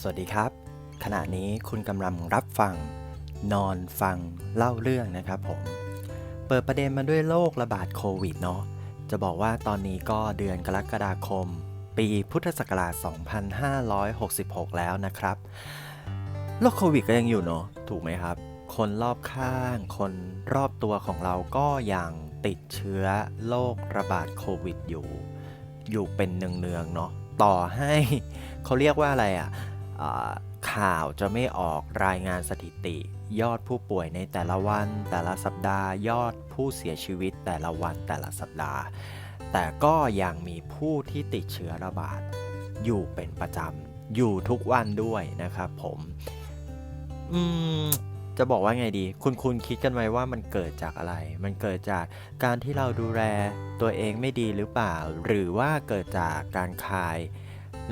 สวัสดีครับ ขณะนี้คุณกำลังรับฟัง นอนฟังเล่าเรื่องนะครับผม เปิดประเด็นมาด้วยโรคระบาดโควิดเนาะจะบอกว่าตอนนี้ก็เดือนกรกฎาคม ปีพุทธศักราช 2566 แล้วนะครับโรคโควิดก็ยังอยู่เนาะถูกไหมครับ คนรอบข้าง คนรอบตัวของเราก็ยังติดเชื้อโรคระบาดโควิดอยู่ อยู่เป็นเนืองๆเนาะต่อให้เขาเรียกว่าอะไรอะอะ ข่าวจะไม่ออกรายงานสถิติ ยอดผู้ป่วยในแต่ละวัน แต่ละสัปดาห์ ยอดผู้เสียชีวิตแต่ละวันแต่ละสัปดาห์ แต่ก็ยังมีผู้ที่ติดเชื้อระบาด อยู่เป็นประจำอยู่ทุกวันด้วยนะครับผมอืมจะบอกว่าไงดี คุณคุณคิดกันไหมว่ามันเกิดจากอะไร มันเกิดจากการที่เราดูแลตัวเองไม่ดีหรือเปล่า หรือว่าเกิดจากการคาย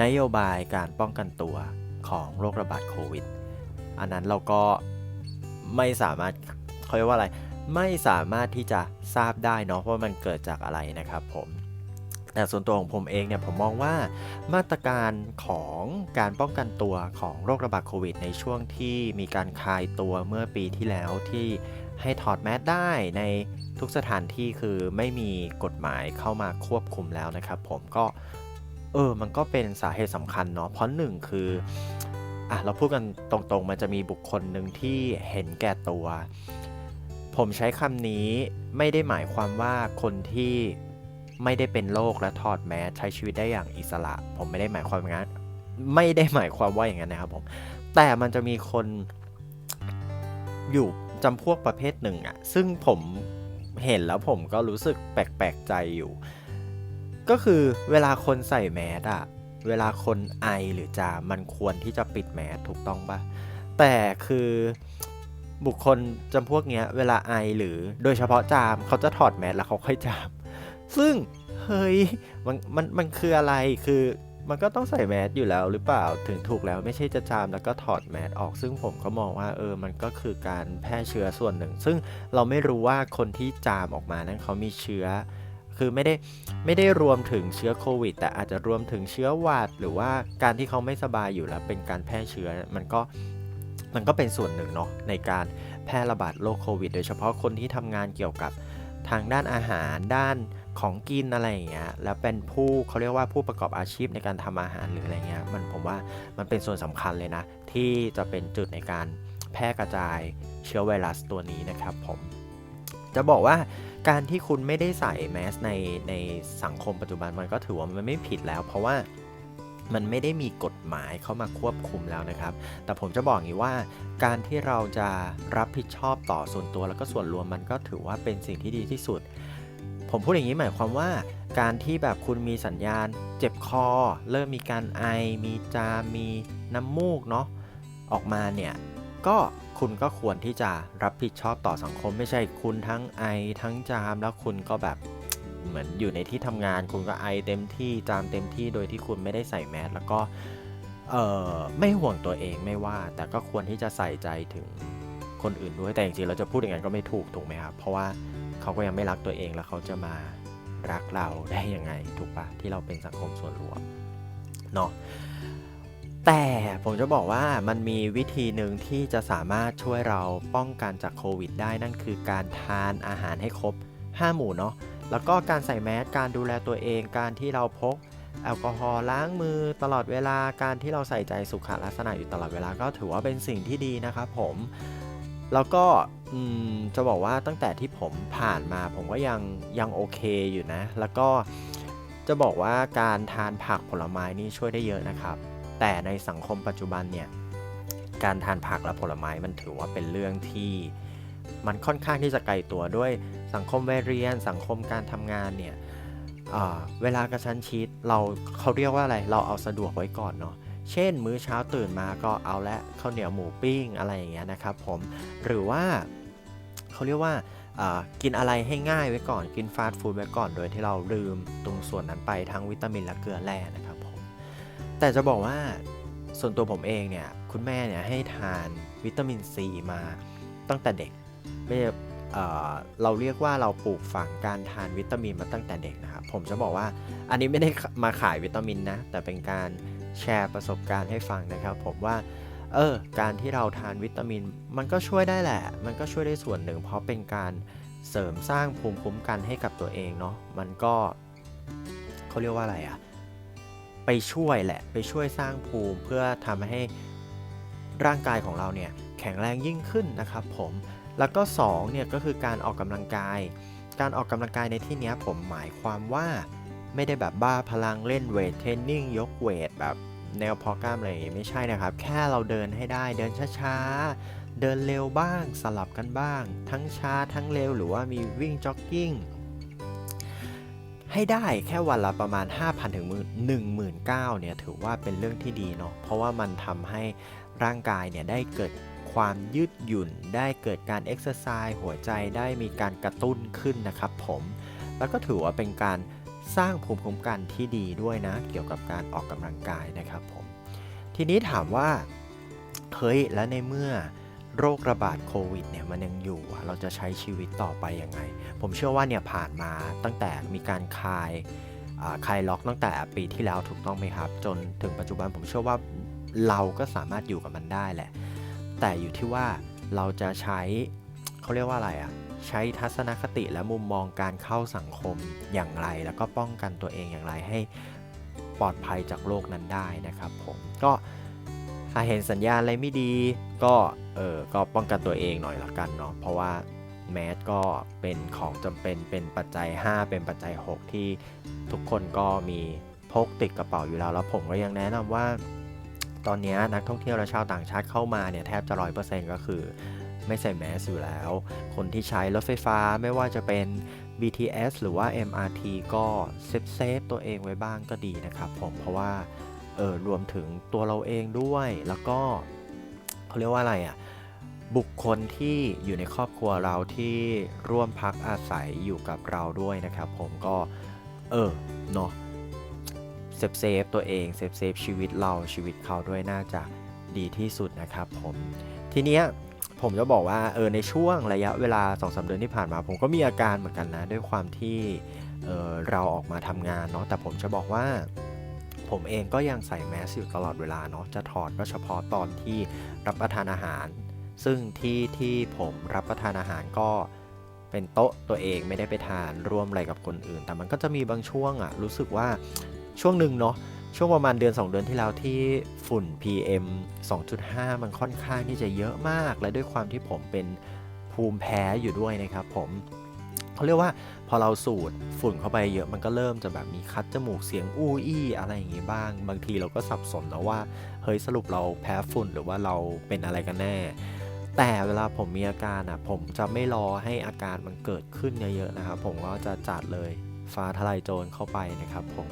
นโยบายการป้องกันตัว ของโรคระบาดโควิด อันนั้นเราก็ไม่สามารถเขาเรียกว่าอะไร ไม่สามารถที่จะทราบได้เนาะว่ามันเกิดจากอะไรนะครับผม แต่ส่วนตัวของผมเองเนี่ยผมมองว่ามาตรการของการป้องกันตัวของโรคระบาดโควิด ในช่วงที่มีการคลายตัวเมื่อปีที่แล้วที่ให้ถอดแมสได้ในทุกสถานที่คือไม่มีกฎหมายเข้ามาควบคุมแล้วนะครับ ผมก็ เออ มันก็เป็นสาเหตุสำคัญเนาะ เพราะหนึ่งคืออะเราพูดกันตรงๆ มันจะมีบุคคลหนึ่งที่เห็นแก่ตัว ผมใช้คำนี้ไม่ได้หมายความว่าคนที่ไม่ได้เป็นโรคและถอดแมสใช้ชีวิตได้อย่างอิสระ ผมไม่ได้หมายความอย่างนั้น ไม่ได้หมายความว่าอย่างนั้นนะครับผม แต่มันจะมีคนอยู่จำพวกประเภทหนึ่งอะซึ่งผมเห็นแล้วผมก็รู้สึกแปลกๆใจอยู่ ก็คือเวลาคนใส่แมสอะเวลาคนไอหรือจามมันควรที่จะปิดแมสถูกต้องปะแต่คือบุคคลจำพวกเนี้ย เวลาไอหรือโดยเฉพาะจามเขาจะถอดแมสแล้วเขาค่อยจาม ซึ่งเฮ้ยมันมันมันคืออะไรคือมันก็ต้องใส่แมสอยู่แล้วหรือเปล่าถึงถูกแล้วไม่ใช่จะจามแล้วก็ถอดแมสออก ซึ่งผมก็มองว่าเออมันก็คือการแพร่เชื้อส่วนหนึ่ง ซึ่งเราไม่รู้ว่าคนที่จามออกมานั้นเขามีเชื้อ คือไม่ได้ไม่ได้รวมถึงเชื้อโควิด แต่อาจจะรวมถึงเชื้อหวัด หรือว่าการที่เขาไม่สบายอยู่แล้วเป็นการแพร่เชื้อมันก็มันก็เป็นส่วนหนึ่งเนาะในการแพร่ระบาดโรคโควิด โดยเฉพาะคนที่ทำงานเกี่ยวกับทางด้านอาหารด้านของกินอะไรอย่างเงี้ยแล้วเป็นผู้เขาเรียกว่าผู้ประกอบอาชีพในการทำอาหารหรืออะไรเงี้ยมันผมว่ามันเป็นส่วนสำคัญเลยนะ ที่จะเป็นจุดในการแพร่กระจายเชื้อไวรัสตัวนี้นะครับผม จะบอกว่า การที่คุณไม่ได้ใส่แมสในในสังคมปัจจุบันมันก็ถือว่ามันไม่ผิดแล้ว เพราะว่ามันไม่ได้มีกฎหมายเข้ามาควบคุมแล้วนะครับ แต่ผมจะบอกอย่างนี้ว่า การที่เราจะรับผิดชอบต่อส่วนตัวแล้วก็ส่วนรวมมันก็ถือว่าเป็นสิ่งที่ดีที่สุด ผมพูดอย่างนี้หมายความว่า การที่แบบคุณมีสัญญาณ เจ็บคอ เริ่มมีการไอ มีจามมีน้ำมูกเนาะออกมาเนี่ย ก็คุณก็ควรที่จะรับผิดชอบต่อสังคมไม่ใช่คุณทั้งไอทั้งจามแล้วคุณก็แบบเหมือนอยู่ในที่ทำงาน คุณก็ไอเต็มที่จามเต็มที่โดยที่คุณไม่ได้ใส่แมสแล้วก็เออไม่ห่วงตัวเองไม่ว่า แต่ก็ควรที่จะใส่ใจถึงคนอื่นด้วยแต่จริงๆเราจะพูดอย่างนั้นก็ไม่ถูกถูกไหมครับเพราะว่าเขาก็ยังไม่รักตัวเองแล้วเขาจะมารักเราได้ยังไงถูกปะที่เราเป็นสังคมส่วนรวมเนาะ แต่ผมจะบอกว่ามันมีวิธีหนึ่งที่จะสามารถช่วยเราป้องกันจากโควิดได้นั่นคือการทานอาหารให้ครบ 5 หมู่เนาะแล้วก็การใส่แมสการดูแลตัวเองการที่เราพกแอลกอฮอล์ล้างมือตลอดเวลาการที่เราใส่ใจสุขลักษณะอยู่ตลอดเวลาก็ถือว่าเป็นสิ่งที่ดีนะครับผม แล้วก็จะบอกว่าตั้งแต่ที่ผมผ่านมาผมก็ยังยังโอเคอยู่นะ แล้วก็จะบอกว่าการทานผักผลไม้นี่ช่วยได้เยอะนะครับ แต่ในสังคมปัจจุบันเนี่ยการทานผักและผลไม้มันถือว่าเป็นเรื่องที่มันค่อนข้างที่จะไกลตัวด้วยสังคมวัยเรียน สังคมการทำงานเนี่ยเเวลากระชั้นชิดเราเขาเรียกว่าอะไรเราเอาสะดวกไว้ก่อนเนาะเช่น มื้อเช้าตื่นมาก็เอาละข้าวเหนียวหมูปิ้งอะไรอย่างเงี้ยนะครับผมหรือว่าเขาเรียกว่ากินอะไรให้ง่ายไว้ก่อนกินฟาสต์ฟู้ดไว้ก่อนโดยที่เราลืมตรงส่วนนั้นไปทั้งวิตามินและเกลือแร่นะครับผม แต่จะบอกว่าส่วนตัวผมเองเนี่ย คุณแม่เนี่ยให้ทานวิตามินซีมาตั้งแต่เด็กไม่เเราเรียกว่าเราปลูกฝังการทานวิตามินมาตั้งแต่เด็กนะครับผมจะบอกว่าอันนี้ไม่ได้มาขายวิตามินนะ แต่เป็นการแชร์ประสบการณ์ให้ฟังนะครับ ผมว่าเออการที่เราทานวิตามิน มันก็ช่วยได้แหละ มันก็ช่วยได้ส่วนหนึ่ง เพราะเป็นการเสริมสร้างภูมิคุ้มกันให้กับตัวเองเนาะมันก็เขาเรียกว่าอะไรอะ ไปช่วยแหละ ไปช่วยสร้างภูมิเพื่อทำให้ร่างกายของเราเนี่ยแข็งแรงยิ่งขึ้นนะครับผมแล้วก็2เนี่ยก็คือการออกกำลังกาย การออกกำลังกายในที่นี้ผมหมายความว่าไม่ได้แบบบ้าพลังเล่นเวทเทรนนิ่งยกเวทแบบแนวพอกล้ามอะไรไม่ใช่นะครับ แค่เราเดินให้ได้เดินช้าๆ เดินเร็วบ้างสลับกันบ้าง ทั้งช้าทั้งเร็วหรือว่ามีวิ่งจ็อกกิ้ง ให้ได้แค่วันละประมาณ 5,000 ถึง19,000เนี่ยถือว่าเป็นเรื่องที่ดีเนาะเพราะว่ามันทำให้ร่างกายเนี่ยได้เกิดความยืดหยุ่น ได้เกิดการเอ็กซ์ไซส์หัวใจได้มีการกระตุ้นขึ้นนะครับผมแล้วก็ถือว่าเป็นการสร้างภูมิคุ้มกันที่ดีด้วยนะ เกี่ยวกับการออกกำลังกายนะครับผมทีนี้ถามว่าเฮ้ยแล้วในเมื่อ โรคระบาดโควิดเนี่ยมันยังอยู่ เราจะใช้ชีวิตต่อไปยังไง ผมเชื่อว่าเนี่ยผ่านมาตั้งแต่มีการคลายคลายล็อกตั้งแต่ปีที่แล้วถูกต้องไหมครับ จนถึงปัจจุบันผมเชื่อว่าเราก็สามารถอยู่กับมันได้แหละ แต่อยู่ที่ว่าเราจะใช้เขาเรียกว่าอะไรอะใช้ทัศนคติและมุมมองการเข้าสังคมอย่างไร แล้วก็ป้องกันตัวเองอย่างไรให้ปลอดภัยจากโรคนั้นได้นะครับผมก็ ถ้าเห็นสัญญาณอะไรไม่ดี ก็เออก็ป้องกันตัวเองหน่อยละกันเนาะเพราะว่าแมสก็เป็นของจำเป็นเป็นปัจจัย 5 เป็นปัจจัย 6 ที่ทุกคนก็มีพกติดกระเป๋าอยู่แล้ว แล้วผมก็ยังแนะนำว่า ตอนนี้นักท่องเที่ยวและชาวต่างชาติเข้ามาเนี่ยแทบจะร้อยเปอร์เซ็นต์ก็คือ ไม่ใส่แมสอยู่แล้ว คนที่ใช้รถไฟฟ้าไม่ว่าจะเป็น BTS หรือว่า MRT ก็เซฟเซฟตัวเองไว้บ้างก็ดีนะครับผมเพราะว่า เออรวมถึงตัวเราเองด้วยแล้วก็เขาเรียกว่าอะไรอะ่ะบุคคลที่อยู่ในครอบครัวเราที่ร่วมพักอาศัยอยู่กับเราด้วยนะครับ ผมก็เออเนาะเซฟเซฟตัวเองเซฟเซฟชีวิตเราชีวิตเขาด้วยน่าจะดีที่สุดนะครับผมทีเนี้ยผมจะบอกว่าเออในช่วงระยะเวลา2อสเดือนที่ผ่านมา ผมก็มีอาการเหมือนกันนะด้วยความที่เออเราออกมาทำงานเนาะแต่ผมจะบอกว่า ผมเองก็ยังใส่แมสอยู่ตลอดเวลาเนาะจะถอดก็เฉพาะตอนที่รับประทานอาหาร ซึ่งที่ที่ผมรับประทานอาหารก็เป็นโต๊ะตัวเองไม่ได้ไปทานร่วมอะไรกับคนอื่น แต่มันก็จะมีบางช่วงอะรู้สึกว่าช่วงหนึ่งเนาะช่วงประมาณเดือน 2 เดือนที่แล้วที่ฝุ่น PM 2.5 มันค่อนข้างที่จะเยอะมาก และด้วยความที่ผมเป็นภูมิแพ้อยู่ด้วยนะครับผม เขาเรียกว่าพอเราสูดฝุ่นเข้าไปเยอะมันก็เริ่มจะแบบมีคัดจมูกเสียงอู้อี้อะไรอย่างงี้บ้าง บางทีเราก็สับสนนะว่าเฮ้ยสรุปเราแพ้ฝุ่นหรือว่าเราเป็นอะไรกันแน่ แต่เวลาผมมีอาการอะผมจะไม่รอให้อาการมันเกิดขึ้นเยอะๆนะครับผมก็จะจัดเลยฟ้าทลายโจรเข้าไปนะครับผม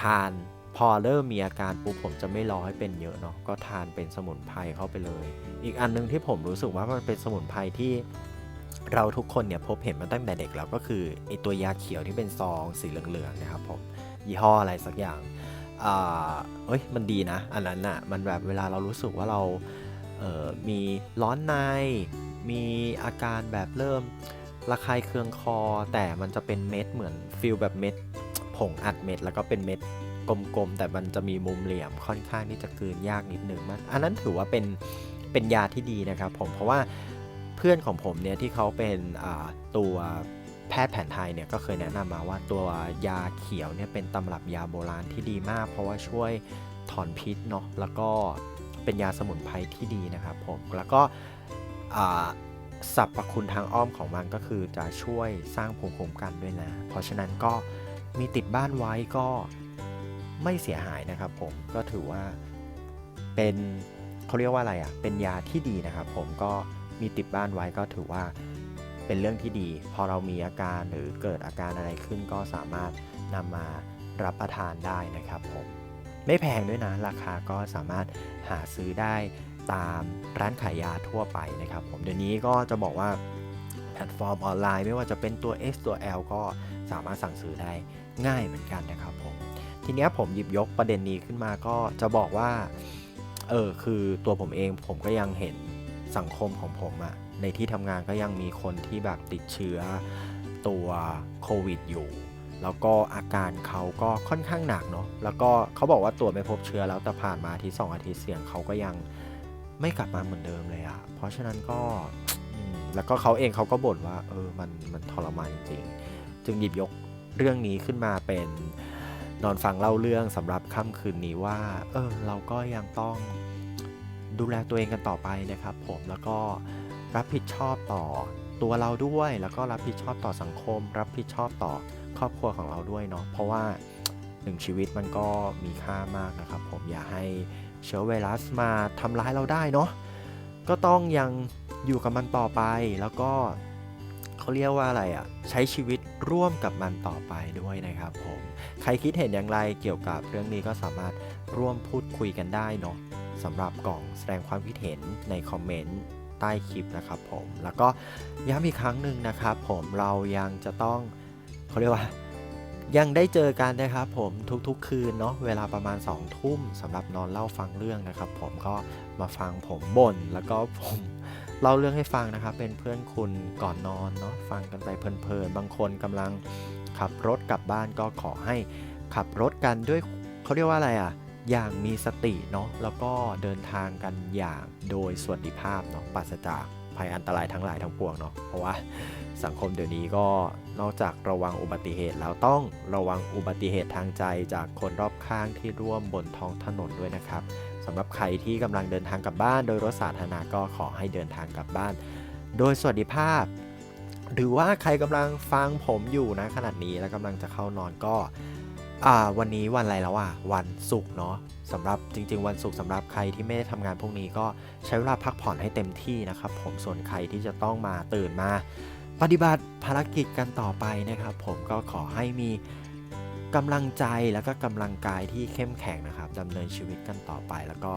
ทานพอเริ่มมีอาการปุ๊บผมจะไม่รอให้เป็นเยอะเนาะก็ทานเป็นสมุนไพรเข้าไปเลย อีกอันหนึงที่ผมรู้สึกว่ามันเป็นสมุนไพรที่ เราทุกคนเนี่ยพบเห็นมาตั้งแต่เด็กแล้วก็คือไอตัวยาเขียวที่เป็นซองสีเหลืองๆนะครับผมยี่ห้ออะไรสักอย่างเอ้ยมันดีนะ อันนั้นน่ะมันแบบเวลาเรารู้สึกว่าเราเมีร้อนใน มีอาการแบบเริ่มระคายเคืองคอ แต่มันจะเป็นเม็ดเหมือนฟิลแบบเม็ดผงอัดเม็ด แล้วก็เป็นเม็ดกลมๆแต่มันจะมีมุมเหลี่ยมค่อนข้างที่จะกลืนยากนิดหนึ่งมันอันนั้นถือว่าเป็นเป็นยาที่ดีนะครับผมเพราะว่า เพื่อนของผมเนี่ยที่เขาเป็นตัวแพทย์แผนไทยเนี่ยก็เคยแนะนำมาว่าตัวยาเขียวเนี่ยเป็นตำรับยาโบราณที่ดีมาก เพราะว่าช่วยถอนพิษเนาะแล้วก็เป็นยาสมุนไพรที่ดีนะครับผมแล้วก็สรรพคุณทางอ้อมของมันก็คือจะช่วยสร้างภูมิคุ้มกันด้วยนะ เพราะฉะนั้นก็มีติดบ้านไว้ก็ไม่เสียหายนะครับผมก็ถือว่าเป็นเขาเรียกว่าอะไรอะ่ะเป็นยาที่ดีนะครับผมก็ มีติดบ้านไว้ก็ถือว่าเป็นเรื่องที่ดี พอเรามีอาการหรือเกิดอาการอะไรขึ้นก็สามารถนำมารับประทานได้นะครับผมไม่แพงด้วยนะ ราคาก็สามารถหาซื้อได้ตามร้านขายยาทั่วไปนะครับผมเดี๋ยวนี้ก็จะบอกว่าแพลตฟอร์มออนไลน์ ไม่ว่าจะเป็นตัว X ตัว L ก็สามารถสั่งซื้อได้ง่ายเหมือนกันนะครับผมทีนี้ผมหยิบยกประเด็นนี้ขึ้นมาก็จะบอกว่าเออคือตัวผมเองผมก็ยังเห็น สังคมของผมอะในที่ทำงานก็ยังมีคนที่แบบติดเชื้อตัวโควิดอยู่ แล้วก็อาการเขาก็ค่อนข้างหนักเนาะแล้วก็เขาบอกว่าตรวจไม่พบเชื้อแล้วแต่ผ่านมาที่สองอาทิตย์เสียงเขาก็ยังไม่กลับมาเหมือนเดิมเลยอะเพราะฉะนั้นก็แล้วก็เขาเองเขาก็บ่นว่าเออมันมันทรมานจริงๆจึงหยิบยกเรื่องนี้ขึ้นมาเป็นนอนฟังเล่าเรื่องสำหรับค่ำคืนนี้ว่า เออ เราก็ยังต้อง ดูแลตัวเองกันต่อไปนะครับ ผมแล้วก็รับผิดชอบต่อตัวเราด้วย แล้วก็รับผิดชอบต่อสังคม รับผิดชอบต่อครอบครัวของเราด้วยเนาะเพราะว่าหนึ่งชีวิตมันก็มีค่ามากนะครับ ผมอย่าให้เชื้อไวรัสมาทำร้ายเราได้เนาะก็ต้องยังอยู่กับมันต่อไปแล้วก็เขาเรียกว่าอะไรอะ่ะใช้ชีวิตร่วมกับมันต่อไปด้วยนะครับผมใครคิดเห็นอย่างไรเกี่ยวกับเรื่องนี้ก็สามารถร่วมพูดคุยกันได้เนาะ สำหรับกล่องแสดงความคิดเห็นในคอมเมนต์ใต้คลิปนะครับผม แล้วก็ย้ำอีกครั้งหนึ่งนะครับผมเรายังจะต้องเขาเรียกว่ายังได้เจอกันนะครับผมทุกๆ คืนเนาะเวลาประมาณ2องทุ่มสำหรับนอนเล่าฟังเรื่องนะครับ ผมก็มาฟังผมบ่นแล้วก็ผมเล่าเรื่องให้ฟังนะครับ เป็นเพื่อนคุณก่อนนอนเนาะฟังกันไปเพลินๆบางคนกำลังขับรถกลับบ้านก็ขอให้ขับรถกันด้วยเขาเรียกว่าอะไรอะ อย่างมีสติเนาะแล้วก็เดินทางกันอย่างโดยสวัสดิภาพเนาะปราศจากภัยอันตรายทั้งหลายทั้งปวงเนาะเพราะว่าสังคมเดี๋ยวนี้ก็นอกจากระวังอุบัติเหตุแล้วต้องระวังอุบัติเหตุทางใจจากคนรอบข้างที่ร่วมบนท้องถนนด้วยนะครับสำหรับใครที่กำลังเดินทางกลับบ้านโดยรถสาธารณะก็ขอให้เดินทางกลับบ้าน โดยสวัสดิภาพ หรือว่าใครกำลังฟังผมอยู่นะขนาดนี้แล้วกำลังจะเข้านอนก็ อ่าวันนี้วันอะไรแล้วอะวันศุกร์เนาะสำหรับจริง ๆ วันศุกร์สำหรับใครที่ไม่ได้ทำงานพวกนี้ก็ใช้เวลาพักผ่อนให้เต็มที่นะครับผมส่วนใครที่จะต้องมาตื่นมา ปฏิบัติภารกิจกันต่อไปนะครับ ผมก็ขอให้มีกำลังใจแล้วก็กำลังกายที่เข้มแข็งนะครับดำเนินชีวิตกันต่อไป แล้วก็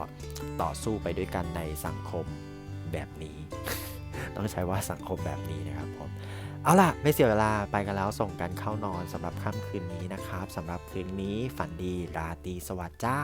ต่อสู้ไปด้วยกันในสังคมแบบนี้ ต้องใช้ว่าสังคมแบบนี้นะครับผม เอาล่ะ ไม่เสียเวลาไปกันแล้วส่งกันเข้านอนสำหรับค่ำคืนนี้นะครับสำหรับคืนนี้ฝันดีราตรีสวัสดิ์จ้า